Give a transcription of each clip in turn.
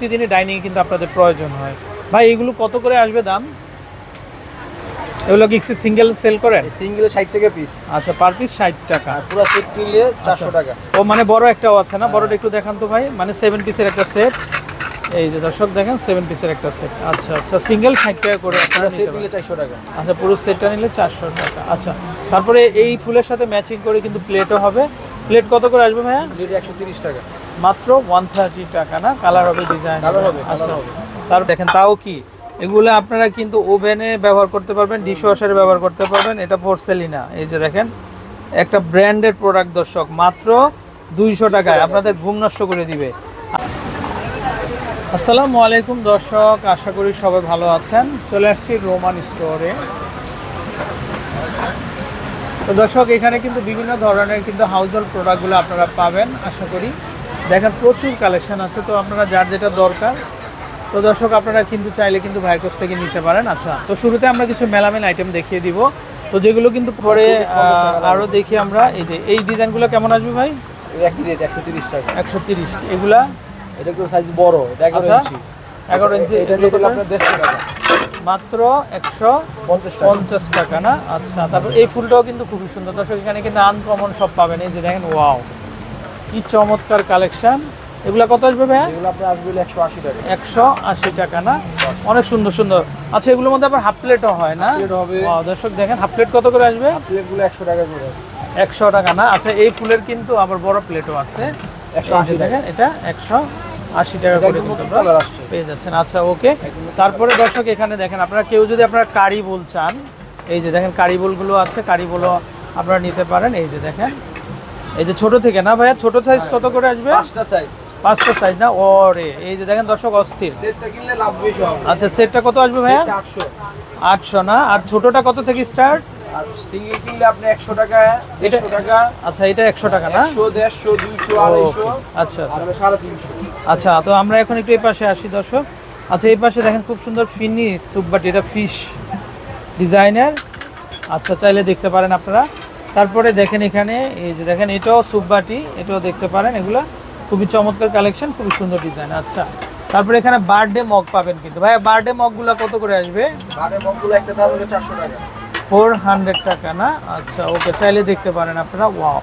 প্রতিদিনই ডাইনিং কিন্তু আপনাদের প্রয়োজন হয়। ভাই এগুলো কত করে আসবে দাম? এগুলো কি সিঙ্গেল সেল করেন? সিঙ্গেল ষাট টাকা পিস আচ্ছা পার পিস ষাট টাকা। আর পুরো সেট কিনলে চারশো আচ্ছা। টাকা। ও মানে বড় একটাও আছে না? বড়টা একটু দেখান তো ভাই। মানে সেভেন পিসের একটা সেট এই যে দর্শক দেখেন সেভেন পিসের একটা সেট আচ্ছা আচ্ছা সিঙ্গেল ষাট টাকা করে আপনারা সেট নিলে পারেন। চারশো টাকা। আচ্ছা পুরো সেটটা নিলে চারশো টাকা। আচ্ছা তারপরে এই ফুলের সাথে ম্যাচিং করে কিন্তু প্লেটও হবে। প্লেট কত করে আসবে ভাইয়া? প্লেট একশো তিরিশ টাকা। মাত্র ওয়ান থার্টি টাকা না? কালার হবে ডিজাইন আচ্ছা। তার দেখেন তাও কি? এগুলো আপনারা কিন্তু ওভেনে ব্যবহার করতে পারবেন ডিশ ওয়াশারে ব্যবহার করতে পারবেন। এটা পোর্সেলিনা এই যে দেখেন একটা ব্র্যান্ডের প্রোডাক্ট দর্শক মাত্র দুইশো টাকায়। আপনাদের ঘুম নষ্ট করে দিবে। আসসালামু আলাইকুম দর্শক। আশা করি সবাই ভালো আছেন। চলে আসছি রোমান স্টোরে তো দর্শক এখানে কিন্তু বিভিন্ন ধরনের কিন্তু হাউস হোল্ড প্রোডাক্টগুলো আপনারা পাবেন। আশা করি দেখেন প্রচুর কালেকশন আছে তো আপনারা যার যেটা দরকার। তো দর্শক আপনারা কিন্তু চাইলে কিন্তু ভাইয়ের কাছ থেকে নিতে পারেন। আচ্ছা তো শুরুতে আমরা কিছু মেলামেল আইটেম দেখিয়ে দিব। তো যেগুলো কিন্তু পরে আরও দেখি আমরা। এই যে এই ডিজাইনগুলো কেমন আসবে ভাই? একই রেট একশো তিরিশ টাকা। একশো তিরিশ। এগুলা? এটা একটু সাইজ বড় আচ্ছা। ইঞ্চি এগারো ইঞ্চি এটা? আপনার দেড়শো টাকা। মাত্র একশো পঞ্চাশ টাকা। না? আচ্ছা তারপর এই ফুলটাও কিন্তু খুবই সুন্দর। দর্শক এখানে কিন্তু আনকমন সব পাবেন। এই যে দেখেন ওয়াও কি চমৎকার কালেকশন। এগুলা কত আসবে ভাইয়া? এগুলো আপনার আসবে হলো একশো আশি টাকা। একশো আশি টাকা না? অনেক সুন্দর সুন্দর। আচ্ছা এগুলোর মধ্যে আবার হাফ প্লেটও হয় না? প্লেট হবে। দর্শক দেখেন হাফ প্লেট কত করে আসবে? প্লেটগুলো একশো টাকা করে। একশো টাকা না? আচ্ছা এই ফুলের কিন্তু আবার বড় প্লেটও আছে। একশো এই আশি যে টাকা। দেখেন এটা একশো আশি টাকা করে কিন্তু পেয়ে যাচ্ছেন। আচ্ছা ওকে। তারপরে দর্শক এখানে দেখেন আপনারা কেউ যদি আপনারা কারি বল চান এই যে দেখেন কারি বলগুলো আছে কারি বলও আপনারা নিতে পারেন। এই যে দেখেন এই যে ছোট থেকে না ভাইয়া? ছোট সাইজ কত করে আসবে? পাঁচটা সাইজ পাঁচটা সাইজ না? ওরে এই যে দেখেন দর্শক অস্থির। সেটটা কিনলে লাভ বেশি হবে। আচ্ছা সেটটা কত আসবে ভাইয়া? সেটটা আটশো। আটশো না? আর ছোটটা কত থেকে স্টার্ট আর সিঙ্গেল কিনলে আপনি একশো টাকা এটা দেড়শো টাকা। আচ্ছা এটা একশো টাকা না? একশো দেড়শো দুইশো Okay, আড়াইশো। আচ্ছা আর আচ্ছা হবে সাড়ে তিনশো। আচ্ছা তো আমরা এখন একটু এই পাশে আসি দর্শক। আচ্ছা এই পাশে দেখেন খুব সুন্দর ফিনি সুপবাটি এটা ফিশ ডিজাইনের আচ্ছা চাইলে দেখতে পারেন আপনারা। তারপরে দেখেন এখানে এই যে দেখেন এটাও সুপবাটি এটাও দেখতে পারেন এগুলো খুবই চমৎকার কালেকশন খুবই সুন্দর ডিজাইন আচ্ছা। তারপরে এখানে বার্থডে মগ পাবেন কিন্তু। ভাই বার্থডে মগগুলো কত করে আসবে? বারে মগগুলো একটা দাম হলো চারশো টাকা। ফোর হান্ড্রেড টাকা না? আচ্ছা ওকে চাইলে দেখতে পারেন আপনারা। ওয়াও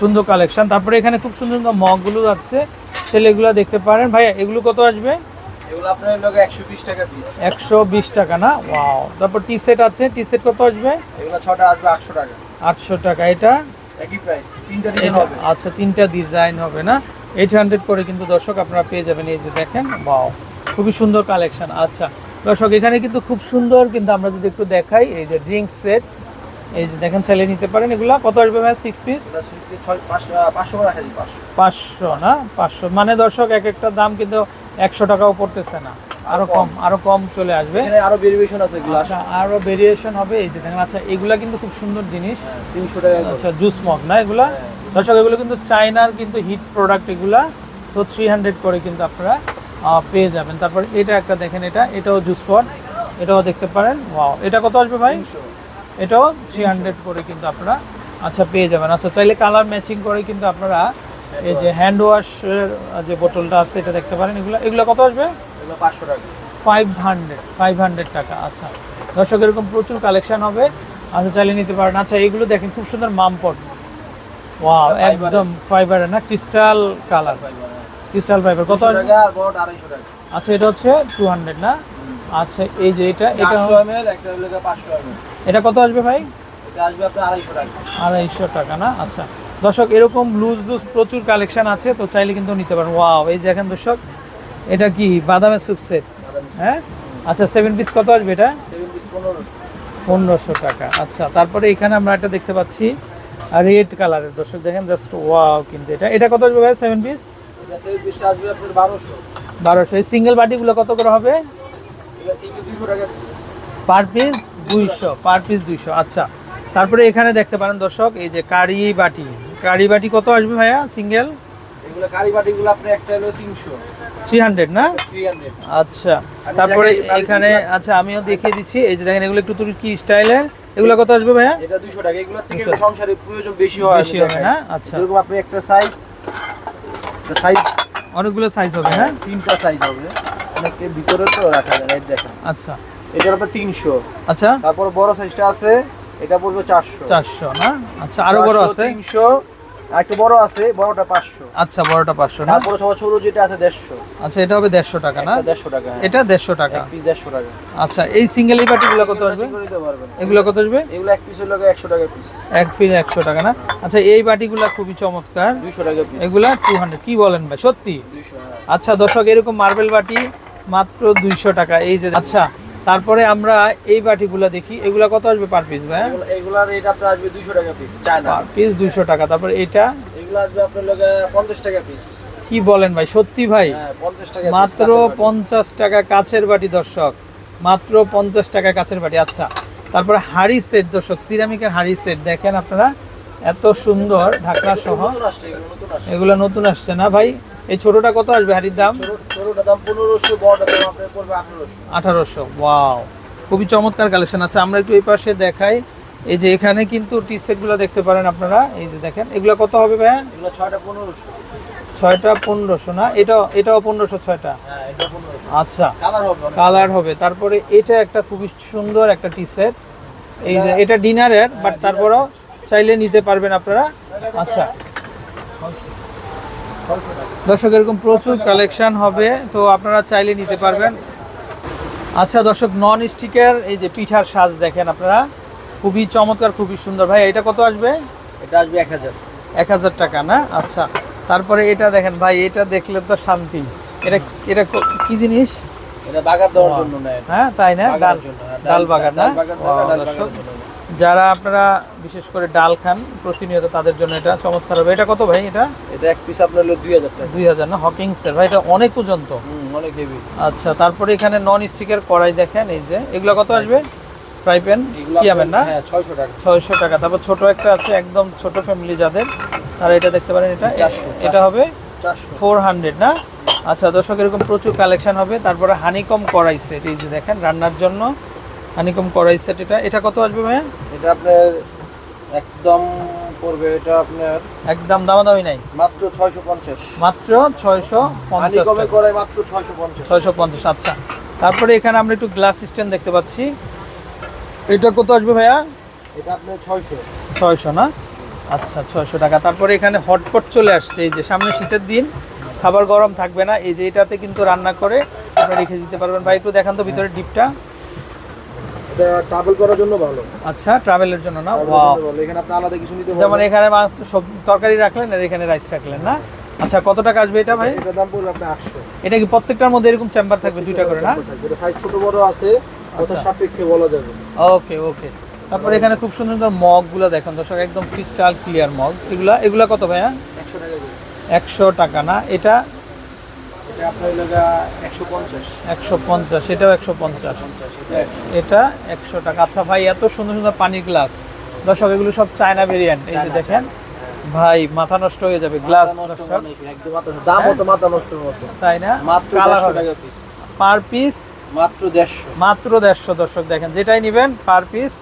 সুন্দর কালেকশন। তারপরে এখানে খুব সুন্দর সুন্দর মগগুলো আছে। চাইলে এগুলো দেখতে পারেন। ভাইয়া এগুলো কত আসবে? এগুলো আপনার লোক একশো বিশ টাকা পিস না? ওয়াও। তারপর টি সেট আছে টি সেট কত আসবে? এগুলো ছটা আসবে আটশো টাকা। আটশো টাকা। এটা? একই প্রাইস তিনটা ডিজাইন হবে। আচ্ছা তিনটা ডিজাইন হবে না? এইট হান্ড্রেড করে কিন্তু দর্শক আপনারা পেয়ে যাবেন এই যে দেখেন ওয়াও খুবই সুন্দর কালেকশন আচ্ছা দর্শক এখানে কিন্তু খুব সুন্দর কিন্তু আমরা যদি একটু দেখাই এই যে ড্রিঙ্ক সেট এই যে দেখেন চাইলে নিতে পারেন। এগুলা কত আসবে ভাই সিক্স পিস পাঁচশো না? পাঁচশো। মানে দর্শক এক একটা দাম কিন্তু একশো টাকাও পড়তেছে না। আরও কম আরও কম চলে আসবে। আরও ভেরিয়েশন আছে এগুলো আচ্ছা আরও ভেরিয়েশন হবে এই যে দেখেন আচ্ছা এগুলা কিন্তু খুব সুন্দর জিনিস। তিনশো টাকা আচ্ছা জুস মগ না এগুলা? দর্শক এগুলো কিন্তু চায়নার কিন্তু হিট প্রোডাক্ট এগুলা। তো থ্রি হান্ড্রেড করে কিন্তু আপনারা পেয়ে যাবেন। তারপর এটা একটা দেখেন এটা এটাও জুস পট এটাও দেখতে পারেন। ওয়াও এটা কত আসবে ভাই? এটাও থ্রি হান্ড্রেড করে কিন্তু আপনারা আচ্ছা পেয়ে যাবেন। আচ্ছা চাইলে কালার ম্যাচিং করে কিন্তু আপনারা এই যে হ্যান্ড ওয়াশের যে বোতলটা আছে এটা দেখতে পারেন। এগুলো এগুলো কত আসবে? এগুলো টাকা আচ্ছা। দর্শক এরকম প্রচুর কালেকশন হবে। আচ্ছা চাইলে নিতে পারেন। আচ্ছা এইগুলো দেখেন খুব সুন্দর মামপট। ওয়াও একদম ফাইবারের না? ক্রিস্টাল কালার ক্রিস্টাল ফাইবার কত টাকা আর বড়টা আড়াইশো টাকা। আচ্ছা এটা হচ্ছে টু হান্ড্রেড না? আচ্ছা এই যে এটা এটা একটা হলো এটা কত আসবে ভাই? এটা আসবে আপনার আড়াইশো টাকা। টাকা না? আচ্ছা। দর্শক এরকম লুজ লুজ প্রচুর কালেকশন আছে তো চাইলে কিন্তু নিতে পারেন। ওয়াও এই যে এখন দর্শক এটা কি বাদামের স্যুপ সেট হ্যাঁ? আচ্ছা সেভেন পিস কত আসবে এটা? পনেরোশো। টাকা। আচ্ছা তারপরে এখানে আমরা একটা দেখতে পাচ্ছি রেড কালারের দর্শক দেখেন জাস্ট ওয়াও কিন্তু এটা। এটা কত আসবে ভাই সেভেন পিস বারোশো। এই সিঙ্গেল বাটিগুলো কত করে হবে? পার পিস দুইশো পার পিস দুইশো আচ্ছা তারপরে এখানে দেখতে পারেন দর্শক এই যে কারি বাটি। কারি বাটি কত আসবে ভাইয়া সিঙ্গেল এগুলো কারি বাটিগুলো আপনার একটা হলো তিনশো। থ্রি হান্ড্রেড না? Three hundred. আচ্ছা। তারপরে এখানে আচ্ছা আমিও দেখিয়ে দিচ্ছি। এই যে দেখেন এগুলো একটু তুর্কি স্টাইলের? এগুলো কত আসবে ভাইয়া? এটা দুশো টাকা। এগুলো থেকে 200 সংসারে প্রয়োজন বেশি হয় বেশি হবে না? আচ্ছা। এরকম আপনি একটা সাইজ সাইজ অনেকগুলো সাইজ হবে হ্যাঁ? তিনটা সাইজ হবে। অনেকে ভিতরে তো রাখা যায় দেখেন। আচ্ছা। এটার উপর তিনশো। আচ্ছা। তারপর বড় সাইজটা আছে এটা পড়বে চারশো। চারশো না? আচ্ছা আরও বড় আছে? তিনশো আর একটু বড় আছে বড়টা পাঁচশো। আচ্ছা বড়টা পাঁচশো না? তারপরে সবার ছোট যেটা আছে দেড়শো। আচ্ছা এটা হবে দেড়শো টাকা না? দেড়শো টাকা হ্যাঁ। এটা দেড়শো টাকা। এক পিস টাকা। আচ্ছা এই সিঙ্গেল এই বাটিগুলো কত আসবে? এগুলো কত আসবে? এগুলো এক পিসের লোক একশো টাকা পিস এক পিস একশো টাকা না? আচ্ছা এই বাটিগুলো খুবই চমৎকার। দুইশো টাকা পিস এগুলা টু কি বলেন ভাই সত্যি? দুইশো হ্যাঁ। আচ্ছা দর্শক এরকম মার্বেল বাটি মাত্র দুইশো টাকা। এই যে আচ্ছা তারপরে আমরা এই বাটিগুলো দেখি। এগুলা কত আসবে পার পিস ভাই? এগুলো- রেট আপনার আসবে দুইশো টাকা পিস চায়না পার পিস দুইশো টাকা। তারপর এটা এগুলো আসবে আপনার লোকে পঞ্চাশ টাকা পিস কি বলেন ভাই সত্যি ভাই? হ্যাঁ মাত্র কাঁচের বাটি। পঞ্চাশ টাকা কাচের বাটি দর্শক। মাত্র পঞ্চাশ টাকা কাচের বাটি। আচ্ছা তারপরে হাড়ি সেট দর্শক। সিরামিকের হাড়ি সেট দেখেন আপনারা। এত সুন্দর ঢাকনা সহ। এগুলো নতুন আসছে। এগুলো নতুন আসছে না ভাই? এই ছোটটা কত আসবে হাড়ির দাম? ছোটটা দাম পনেরোশো বড়টা দাম আপনার পড়বে আঠারোশো। আঠারোশো ওয়াও খুবই চমৎকার কালেকশন আছে আমরা একটু এই পাশে দেখাই। এই যে এখানে কিন্তু টি সেটগুলো দেখতে পারেন আপনারা। এই যে দেখেন এগুলো কত হবে ভাইয়া? এগুলো ছয়টা পনেরোশো। ছয়টা পনেরোশো না? এটাও এটাও পনেরোশো ছয়টা? হ্যাঁ আচ্ছা। কালার হবে তারপরে এটা একটা খুবই সুন্দর একটা টি সেট এই যে এটা ডিনারের বাট তারপরেও চাইলে নিতে পারবেন আপনারা। আচ্ছা। দর্শক এরকম প্রচুর কালেকশন হবে তো আপনারা চাইলে নিতে পারবেন। আচ্ছা দর্শক নন স্টিকের এই যে পিঠার সাজ দেখেন আপনারা। খুবই চমৎকার খুবই সুন্দর। ভাই এটা কত আসবে? এটা আসবে এক হাজার। এক হাজার টাকা না? আচ্ছা তারপরে এটা দেখেন ভাই এটা দেখলে তো শান্তি। এটা এটা কি জিনিস? এটা বাগার দেওয়ার জন্য নেয়। হ্যাঁ তাই না? ডাল জন্য, হ্যাঁ, ডাল বাগার না? যারা আপনারা বিশেষ করে ডাল খান প্রতিনিয়ত তাদের জন্য এটা চমৎকার হবে। এটা কত ভাই এটা? এটা এক পিস আপনার হলো দুই হাজার টাকা। দুই হাজার না? হকিংসের ভাই এটা অনেক পর্যন্ত হুম অনেক হেভি আচ্ছা তারপরে এখানে নন স্টিকের কড়াই দেখেন এই যে। এগুলো কত আসবে? ফ্রাই প্যান কি হবেন না? হ্যাঁ ছয়শো টাকা। ছয়শো টাকা। তারপর ছোট একটা আছে একদম ছোট ফ্যামিলি যাদের। তারা এটা দেখতে পারেন এটা। 400, এটা হবে ফোর হান্ড্রেড না? আচ্ছা দর্শক এরকম প্রচুর কালেকশন হবে। তারপরে হানিকম কড়াই সেট এই যে দেখেন রান্নার জন্য হানিকম কড়াই সেট এটা। এটা কত আসবে ভাইয়া? এটা আপনার একদম পড়বে এটা আপনার একদম দামাদামি নাই। মাত্র ছয়শো পঞ্চাশ। মাত্র ছয়শো পঞ্চাশ কমে করে মাত্র ছয়শো পঞ্চাশ। ছয়শো পঞ্চাশ আচ্ছা। তারপরে এখানে আমরা একটু গ্লাস স্ট্যান্ড দেখতে পাচ্ছি। এটা কত আসবে ভাইয়া? এটা আপনার ছয়শো। ছয়শো না? আচ্ছা ছয়শো টাকা। তারপরে এখানে হটপট চলে আসছে। এই যে সামনে শীতের দিন খাবার গরম থাকবে না। এই যে এটাতে কিন্তু রান্না করে আপনারা রেখে দিতে পারবেন। ভাই একটু দেখান তো ভিতরে ডিপটা। ট্রাভেল করার জন্য ভালো। আচ্ছা ট্রাভেলের জন্য না? ওয়াও। এখানে আপনি আলাদা কিছু নিতে যেমন এখানে সব তরকারি রাখলেন আর এখানে রাইস রাখলেন না? আচ্ছা কত টাকা আসবে এটা ভাই? এটা দাম পড়বে আপনার আটশো। এটা কি প্রত্যেকটার মধ্যে এরকম চেম্বার থাকবে দুইটা করে না? এটা সাইজ ছোট বড় আছে ওটা আচ্ছা। সাপেক্ষে বলা যাবে। ওকে ওকে। তারপরে এখানে খুব সুন্দর সুন্দর মগগুলো দেখুন দর্শক একদম ক্রিস্টাল ক্লিয়ার মগ। এগুলা এগুলা কত ভাইয়া? একশো টাকা না? এটা একশো পঞ্চাশ। একশো এটাও একশো পঞ্চাশ। পঞ্চাশ এটা। একশো টাকা আচ্ছা ভাই এত সুন্দর সুন্দর পানির গ্লাস। দর্শক এগুলো সব চায়না ভেরিয়েন্ট এই যে দেখেন। ভাই মাথা নষ্ট হয়ে যাবে গ্লাস দর্শক। অনেক, একদম মাথা নষ্ট। হতো তাই না? মাত্র পার পিস মাত্র দেড়শো। মাত্র দেড়শো দর্শক দেখেন। যেটাই নেবেন পার পিস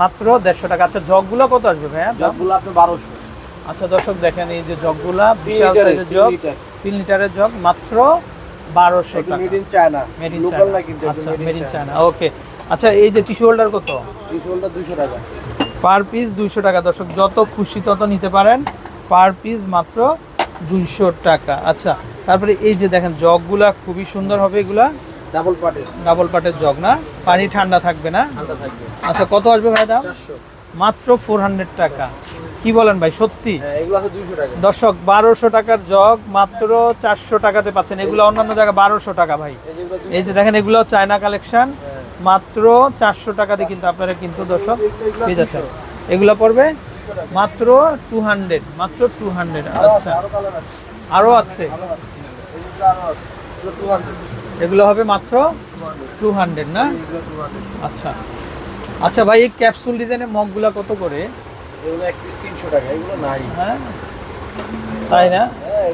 মাত্র দেড়শো টাকা। আচ্ছা জগগুলো কত আসবে ভাইয়া? দাম? জগগুলো আপনি বারোশো। আচ্ছা দর্শক দেখেন এই যে জগগুলা বিশাল সাইজের জগ তিন লিটারের জগ মাত্র বারোশো টাকা। Made in China made in local না কিন্তু আচ্ছা মেড ইন চায়না ওকে আচ্ছা এই যে টিস্যু হোল্ডার কত? টিউশনটা দুইশো টাকা। পার পিস দুইশো টাকা দর্শক যত খুশি তত নিতে পারেন। পার পিস মাত্র দুইশো টাকা। আচ্ছা তারপরে এই যে দেখেন জগগুলা খুবই সুন্দর হবে এগুলা। ডাবল পাটের। ডাবল পাটের জগ না? পানি ঠান্ডা থাকবে না? ঠান্ডা থাকবে। আচ্ছা কত আসবে ভাই দাম? মাত্র ফোর হান্ড্রেড টাকা। কি বলেন ভাই সত্যি? হ্যাঁ দর্শক বারোশো টাকার জগ মাত্র চারশো টাকাতে পাচ্ছেন। এগুলো অন্যান্য জায়গায় বারোশো টাকা ভাই। এই যে দেখেন এগুলো চায়না কালেকশন। হ্যাঁ। মাত্র চারশো টাকাতে কিন্তু আপনারা কিন্তু দর্শক পেয়ে যাচ্ছেন। এগুলো পড়বে মাত্র টু হান্ড্রেড মাত্র টু হান্ড্রেড আচ্ছা। আরও আছে, আরও আছে? এগুলো আরও আছে। এগুলো 200 এগুলো হবে মাত্র টু হান্ড্রেড না? আচ্ছা। আচ্ছা ভাই এই ক্যাপসুল ডিজাইনের মগগুলো কত করে? এগুলো এক পিস তিনশো টাকা এগুলো নাই। হ্যাঁ? তাই না? হ্যাঁ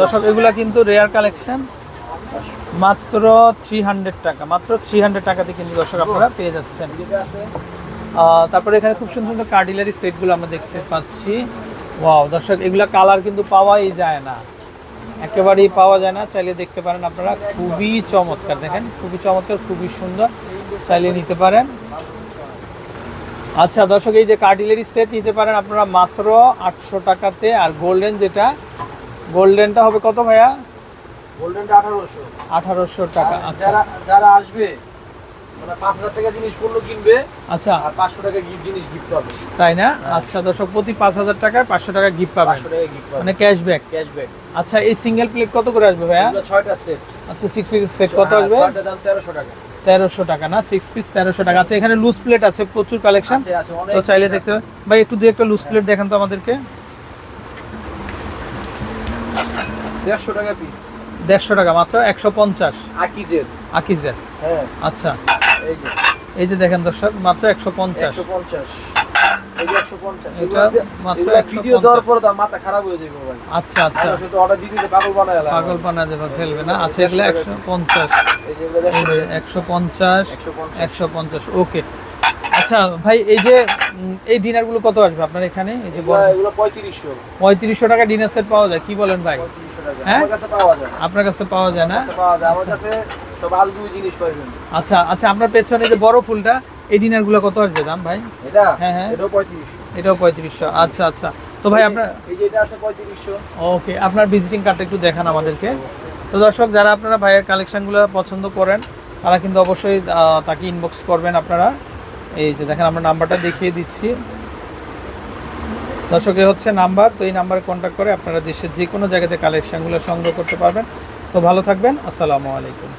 দর্শক এগুলা কিন্তু রেয়ার কালেকশন মাত্র থ্রি হান্ড্রেড টাকা মাত্র থ্রি হান্ড্রেড টাকাতে কিন্তু দর্শক আপনারা পেয়ে যাচ্ছেন। তারপরে এখানে খুব সুন্দর সুন্দর কার্ডিলারি সেটগুলো আমরা দেখতে পাচ্ছি। ওয়াও দর্শক এগুলা কালার কিন্তু পাওয়াই যায় না। একেবারেই পাওয়া যায় না। চাইলে দেখতে পারেন আপনারা খুবই চমৎকার। দেখেন খুবই চমৎকার খুবই সুন্দর। চাইলে নিতে পারেন। আচ্ছা দর্শক এই যে কার্ডিলেরি সেট নিতে পারেন আপনারা মাত্র আটশো টাকাতে। আর গোল্ডেন যেটা গোল্ডেনটা হবে কত ভাইয়া? গোল্ডেনটা আঠারোশো। আঠারোশো টাকা আচ্ছা। যারা যারা আসবে মানে পাঁচ হাজার টাকা জিনিস পণ্য কিনবে আচ্ছা। আর পাঁচশো টাকা গিফট জিনিস গিফট পাবে। তাই না? আচ্ছা দর্শক প্রতি পাঁচ হাজার টাকায় পাঁচশো টাকা গিফট পাবেন। মানে ক্যাশব্যাক। ক্যাশব্যাক। আচ্ছা এই সিঙ্গেল প্লেট কত করে আসবে ভাইয়া? ছয়টা সেট আচ্ছা সিক্স পিস সেট কত আসবে? দাম তেরোশো টাকা। তেরোশো টাকা না? সিক্স পিস তেরোশো টাকা। আছে এখানে লুজ প্লেট আছে প্রচুর কালেকশন তো চাইলে। দেখতে। ভাই একটু দু একটা লুজ প্লেট দেখান তো আমাদেরকে। দেড়শো টাকা পিস দেড়শো টাকা মাত্র একশো পঞ্চাশ। আকিজের আকিজের হ্যাঁ। আচ্ছা। এই যে। এই যে দেখেন দর্শক মাত্র একশো পঞ্চাশ। পঞ্চাশ। আচ্ছা আচ্ছা। পাগল যাবে ফেলবে না। আচ্ছা এগুলো একশো পঞ্চাশ। একশো একশো। ওকে। আচ্ছা ভাই এই যে এই ডিনারগুলো কত আসবে আপনার এখানে? এই যে এগুলো- এগুলো পঁয়ত্রিশশো। টাকা ডিনার সেট পাওয়া যায় কি বলেন ভাই? টাকা। হ্যাঁ? আমার কাছে পাওয়া যায় আপনার কাছে পাওয়া যায় না? পাওয়া যায়। আমার কাছে সব আজগুবি জিনিস পাইবেন আচ্ছা আচ্ছা আপনার পেছনে যে বড় ফুলটা এই ডিনারগুলো কত আসবে দাম ভাই? এটা? হ্যাঁ, হ্যাঁ। এটাও পঁয়ত্রিশশো। এটাও পঁয়ত্রিশশো। আচ্ছা আচ্ছা। তো ভাই আপনার এই যে এটা আছে পঁয়ত্রিশশো। ওকে আপনার ভিজিটিং কার্ডটা একটু দেখান আমাদেরকে। তো দর্শক যারা আপনারা ভাইয়ের কালেকশনগুলো পছন্দ করেন তারা কিন্তু অবশ্যই তাকে ইনবক্স করবেন আপনারা। এই যে দেখেন আমরা নাম্বারটা দেখিয়ে দিচ্ছি। দর্শকে হচ্ছে নাম্বার। তো এই নাম্বারে কন্ট্যাক্ট করে আপনারা দেশের যে কোনো জায়গাতে কালেকশনগুলো সংগ্রহ করতে পারবেন। তো ভালো থাকবেন। আসসালামু আলাইকুম।